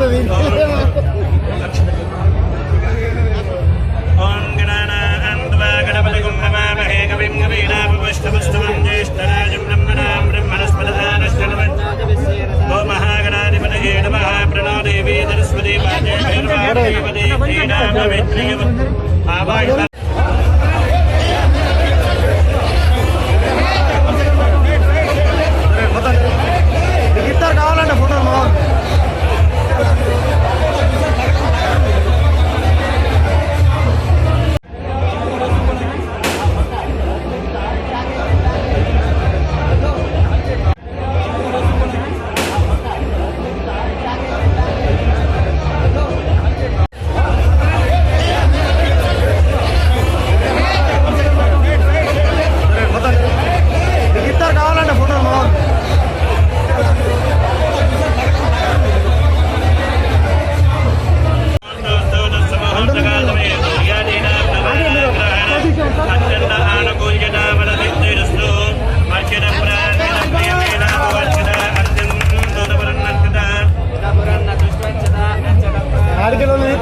pedir. ഓ മഹാഗണാധിപതി മഹാപ്രണോ ദേവീ Saraswati